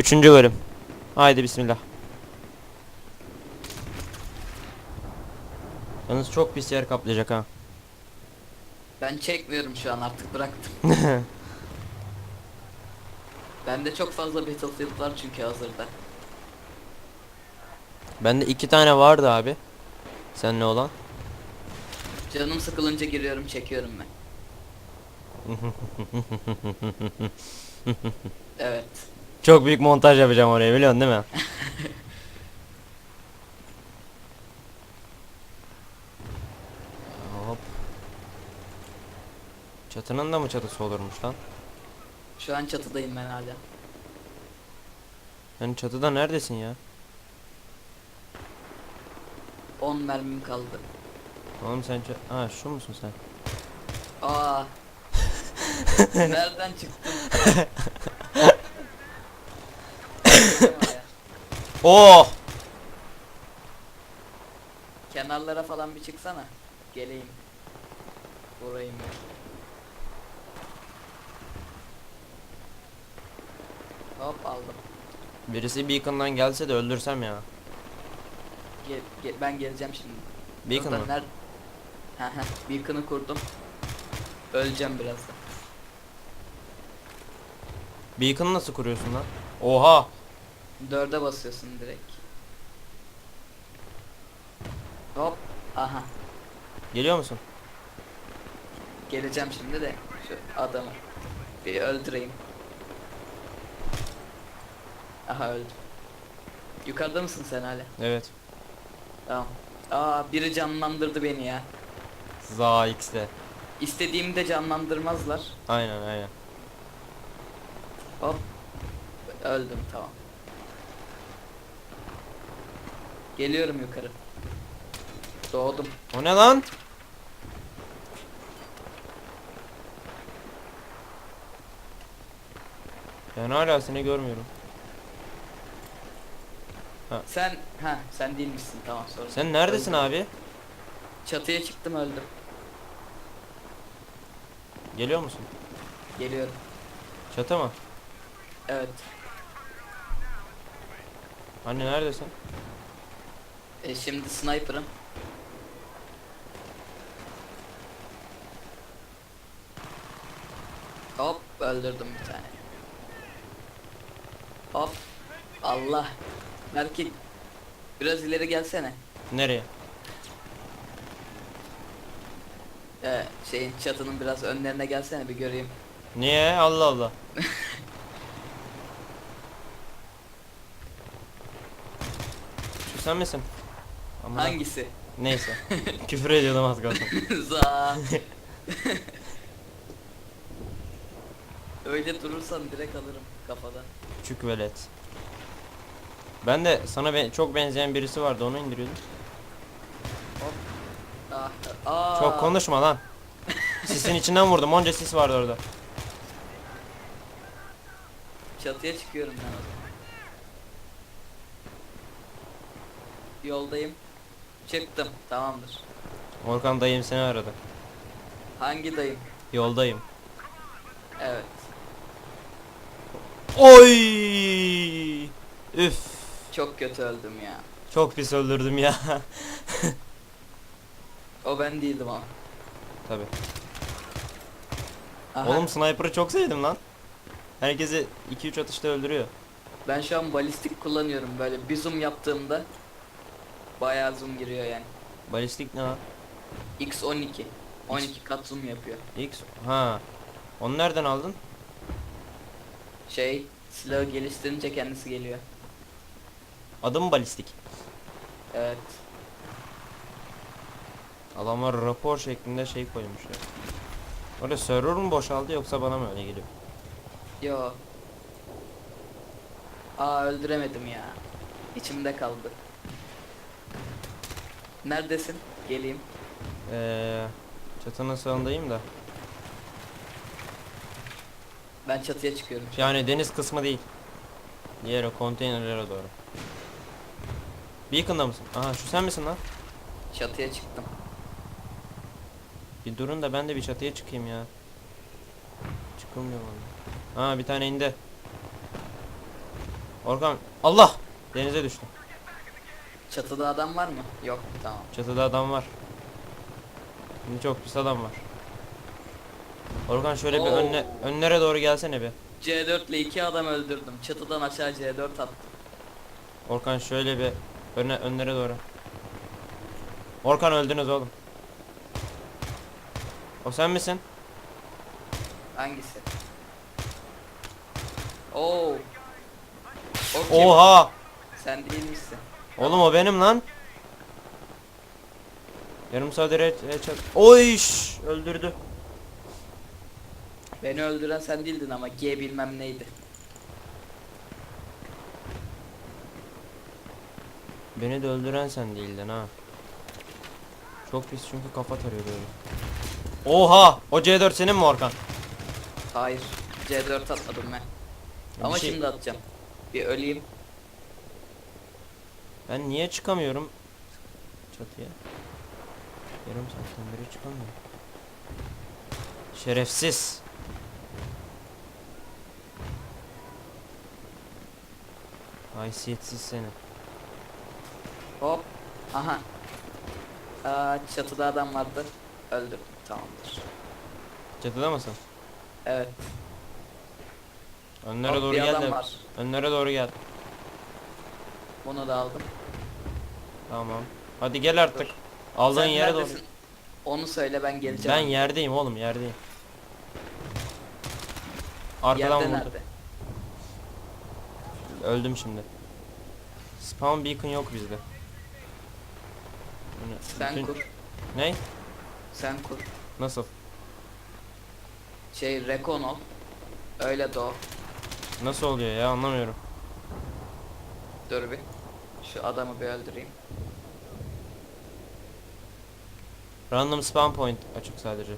Üçüncü bölüm. Haydi bismillah. Yalnız çok pis yer kaplayacak ha. Ben çekmiyorum şu an artık bıraktım. Bende çok fazla Battlefield var çünkü hazırda. Bende iki tane vardı abi. Sen ne olan? Canım sıkılınca giriyorum çekiyorum ben. evet. Çok büyük montaj yapacağım oraya biliyorsun değil mi? Hop. Çatının da mı çatısı olurmuş lan? Şu an çatıdayım ben hala. Sen çatıda neredesin ya? 10 mermim kaldı. Oğlum sen ça- Ha şu musun sen? Aa. Nereden çıktın? Oh! Kenarlara falan bir çıksana. Geleyim. Vurayım ya. Hop aldım. Birisi beacon'dan gelse de öldürsem ya. Gel, gel- ben geleceğim şimdi. Beacon Zaten mı? ner- Beacon'ı kurdum. Öleceğim birazdan. Beacon'ı nasıl kuruyorsun lan? Oha! Dörde basıyorsun direkt. Hop. Aha. Geliyor musun? Geleceğim şimdi de şu adamı bir öldüreyim. Aha öldü. Yukarıda mısın sen hala? Evet. Tamam. Aa biri canlandırdı beni ya. Za X'de. İstediğimde canlandırmazlar. Aynen aynen. Hop. Öldüm tamam. Geliyorum yukarı. Doğdum. O ne lan? Ben hala seni görmüyorum. Sen ha sen değil misin tamam sorun. Sen neredesin Öldüm. abi? Çatıya çıktım öldüm. Geliyor musun? Geliyorum. Çatı mı? Evet. Anne neredesin? E, şimdi sniper'ım. Hop öldürdüm bir tane. Hop. Allah. Belki biraz ileri gelsene. Nereye? Ee, şeyin çatının biraz önlerine gelsene bir göreyim. Niye? Allah Allah. Şu sen misin? Aman Hangisi? Neyse. Küfür ediyordum az kalsın. Za. Öyle durursan direkt alırım kafadan. Küçük velet. Ben de sana be- çok benzeyen birisi vardı onu indiriyordum. Ah, aa. Çok konuşma lan. Sisin içinden vurdum. Onca sis vardı orada. Çatıya çıkıyorum ben. Yoldayım. Çıktım. Tamamdır. Orkan dayım seni aradı. Hangi dayım? Yoldayım. Evet. Oy! Üf. Çok kötü öldüm ya. Çok pis öldürdüm ya. O ben değildim ama. Tabi. Aha, Oğlum sniper'ı çok sevdim lan. Herkesi 2-3 atışta öldürüyor. ben şu an balistik kullanıyorum böyle bir zoom yaptığımda bayağı zoom giriyor yani. Balistik ne lan? X12. 12 kat zoom yapıyor. X. Ha. Onu nereden aldın? Şey silahı geliştirince kendisi geliyor. Adı mı balistik? Evet. Adamlar rapor şeklinde şey koymuş ya. Orada server mü boşaldı yoksa bana mı öyle geliyor? Yo. Aa öldüremedim ya. İçimde kaldı. Neredesin? Geleyim. Eee çatının sağındayım da. Ben çatıya çıkıyorum. Yani deniz kısmı değil. Diğer o konteynerlere doğru. Beacon'da mısın? Aha şu sen misin lan? Çatıya çıktım. Bir durun da ben de bir çatıya çıkayım ya. Çıkılmıyor valla. Ha bir tane indi. Orkan Allah denize düştüm. Çatıda adam var mı? Yok tamam. Çatıda adam var. Şimdi çok pis adam var. Orkan şöyle bir Oo. önüne, önlere doğru gelsene bir. C4 ile iki adam öldürdüm. Çatıdan aşağı C4 attım. Orkan şöyle bir öne önlere doğru. Orkan öldünüz oğlum. O sen misin? Hangisi? Oo. O kim? Oha! Sen değil misin? Oğlum o benim lan. Yarım saat çat- Oy! Öldürdü. Beni öldüren sen değildin ama G bilmem neydi. Beni de öldüren sen değildin ha. Çok pis çünkü kafa tarıyor böyle. Oha! O C4 senin mi Orkan? Hayır. C4 atmadım ben. Bir Ama şey- şimdi atacağım. Bir öleyim. Ben niye çıkamıyorum çatıya? Yarım saatten beri çıkamıyorum. Şerefsiz. Haysiyetsiz seni. Hop. Aha. Aa, çatıda adam vardı. Öldürdüm. Tamamdır. Çatıda mısın? Evet. Önlere Hop, doğru bir gel adam de. var. Önlere doğru gel. Bunu da aldım. Tamam. Hadi gel artık. Aldığın Sen yere doğru. neredesin? Onu söyle ben geleceğim. Ben yerdeyim oğlum yerdeyim. Arkadan Yerde vurdum. nerede? Öldüm şimdi. Spawn beacon yok bizde. Yani Sen bütün- kur. Ne? Sen kur. Nasıl? Şey rekon ol. Öyle doğ. Nasıl oluyor ya anlamıyorum. Dur bir. Şu adamı bir öldüreyim. Random spawn point açık sadece.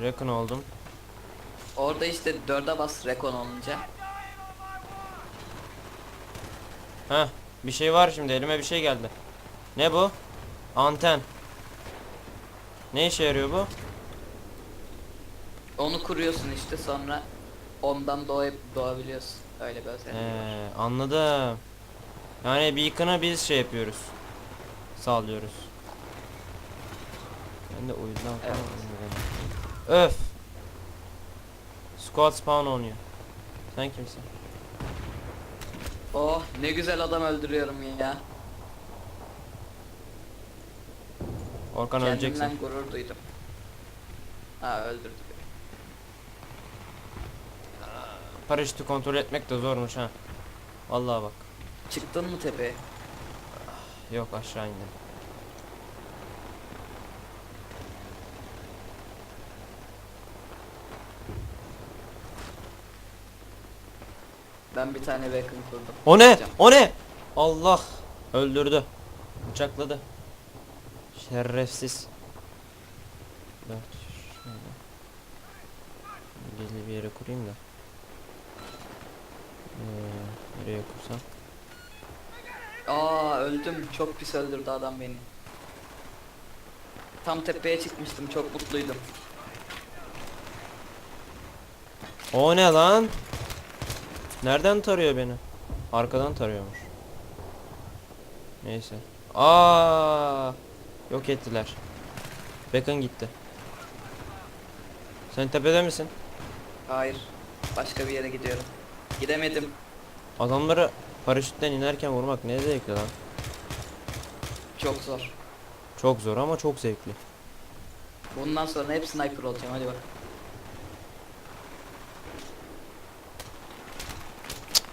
Recon oldum. Orada işte dörde bas rekon olunca. Heh bir şey var şimdi elime bir şey geldi. Ne bu? Anten. Ne işe yarıyor bu? Onu kuruyorsun işte sonra ondan doğup doğabiliyorsun. Öyle bir özelliği var. Ee, anladım. Yani beacon'ı biz şey yapıyoruz. Sağlıyoruz. Ben de o yüzden Evet. Öf. Squad spawn oynuyor. Sen kimsin? Oh ne güzel adam öldürüyorum ya. Orkan öleceksin. Kendimden gurur duydum. Ha öldürdü beni. Paraşütü kontrol etmek de zormuş ha. Vallahi bak. Çıktın mı tepeye? Yok aşağı indim. Ben bir tane beacon kurdum. O ne? O ne? Allah öldürdü. Bıçakladı. Şerefsiz. Dört şöyle. Gizli bir yere kurayım da. Ee, nereye kursam? Aa öldüm. Çok pis öldürdü adam beni. Tam tepeye çıkmıştım. Çok mutluydum. O ne lan? Nereden tarıyor beni? Arkadan tarıyormuş. Neyse. Aa, yok ettiler. Beacon gitti. Sen tepede misin? Hayır. Başka bir yere gidiyorum. Gidemedim. Adamları paraşütten inerken vurmak ne zevkli lan. Çok zor. Çok zor ama çok zevkli. Bundan sonra hep sniper olacağım. Hadi bak.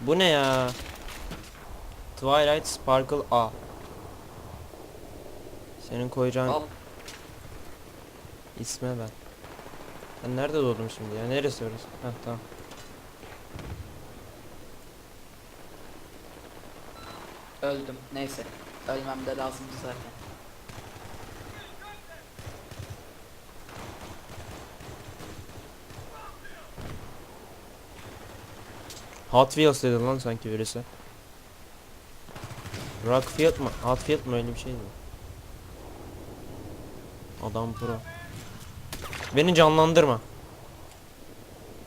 Bu ne ya? Twilight Sparkle A. Senin koyacağın Hop. isme ben. Ben nerede doğdum şimdi ya? Neresi orası? Heh tamam. Öldüm. Neyse. Ölmem de lazımdı zaten. Hot Wheels dedi lan sanki birisi. Rockfield mı? Hotfield mı öyle bir şey mi? Adam pro. Beni canlandırma.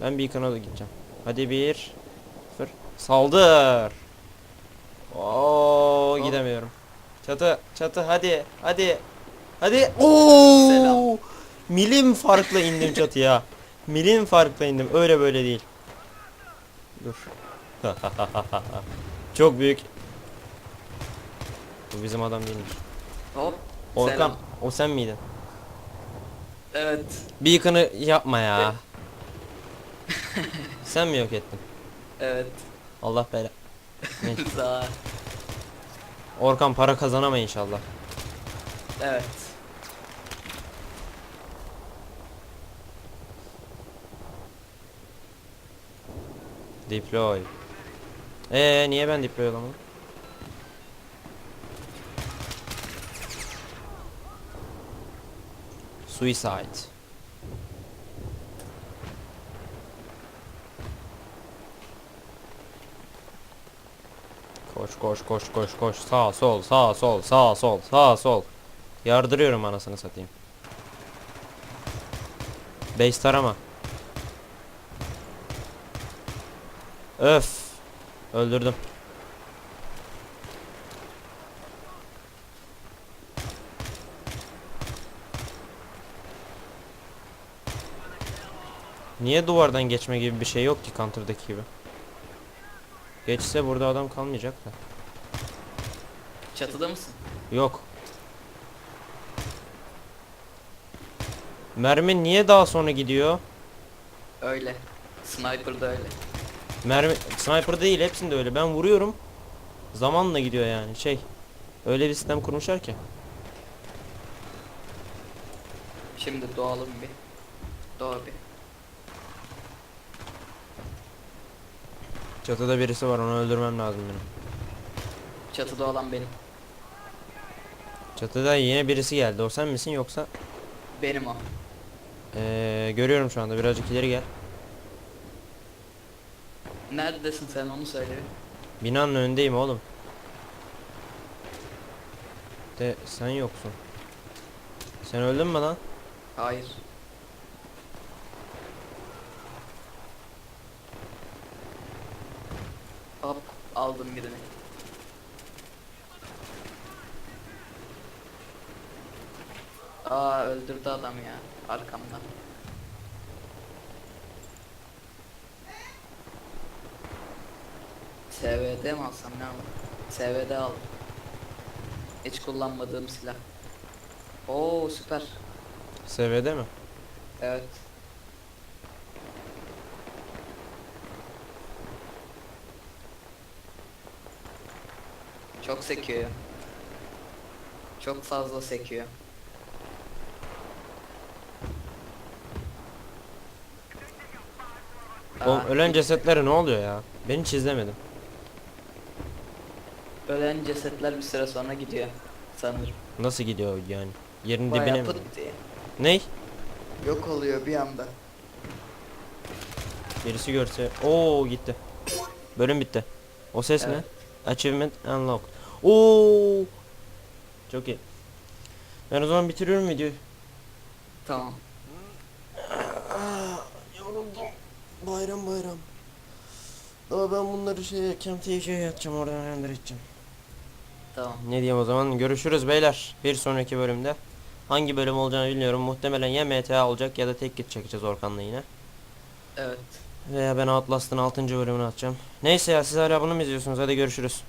Ben bir kanala gideceğim. Hadi bir, sıfır. Saldır. Oo Hop. gidemiyorum. Çatı çatı hadi hadi. Hadi. Oo! Selam. Milim farklı indim çatıya. Milim farklı indim. Öyle böyle değil. Dur. Çok büyük. Bu bizim adam değilmiş. Hop. Orkan Selam. o sen miydin? Evet. Beacon'ı yapma ya. sen mi yok ettin? Evet. Allah bela. Neyse. Orkan para kazanama inşallah. Evet. Deploy. Ee niye ben deploy olamadım? Suicide. Koş koş koş koş koş sağ sol sağ sol sağ sol sağ sol. Yardırıyorum anasını satayım. Base tarama. Öf. Öldürdüm. Niye duvardan geçme gibi bir şey yok ki Counter'daki gibi? Geçse burada adam kalmayacak da. Çatıda mısın? Yok. Mermi niye daha sonra gidiyor? Öyle. Sniper da öyle. Mermi sniper değil hepsinde öyle. Ben vuruyorum. Zamanla gidiyor yani şey. Öyle bir sistem kurmuşlar ki. Şimdi doğalım bir. Doğa bir. Çatıda birisi var onu öldürmem lazım benim. Çatıda olan benim. Çatıda yine birisi geldi. O sen misin yoksa? Benim o. Ee, görüyorum şu anda birazcık ileri gel. Neredesin sen onu söyle. Binanın önündeyim oğlum. De sen yoksun. Sen öldün mü lan? Hayır. Hop aldım birini. Aa öldürdü adam ya arkamdan. SVD mi alsam ne alayım? SVD aldım. Hiç kullanmadığım silah. Oo süper. SV'de mi? Evet. Çok sekiyor. Çok fazla sekiyor. Oğlum Aa, ölen cesetlere ne oluyor ya? Ben hiç izlemedim. ölen cesetler bir süre sonra gidiyor sanırım. Nasıl gidiyor yani? Yerin Bayağı dibine mi? pıt diye. Ney? Yok oluyor bir anda. Birisi görse. Oo gitti. Bölüm bitti. O ses Evet. ne? Achievement unlocked. Oo. Çok iyi. Ben o zaman bitiriyorum videoyu. Tamam. Yoruldum. Bayram bayram. Ama ben bunları şey Camp TV'ye yatacağım oradan render edeceğim. Tamam. Ne diyeyim o zaman görüşürüz beyler bir sonraki bölümde. Hangi bölüm olacağını bilmiyorum. Muhtemelen ya MTA olacak ya da tek git çekeceğiz Orkan'la yine. Evet. Veya ben Outlast'ın 6. bölümünü atacağım. Neyse ya siz hala bunu mu izliyorsunuz? Hadi görüşürüz.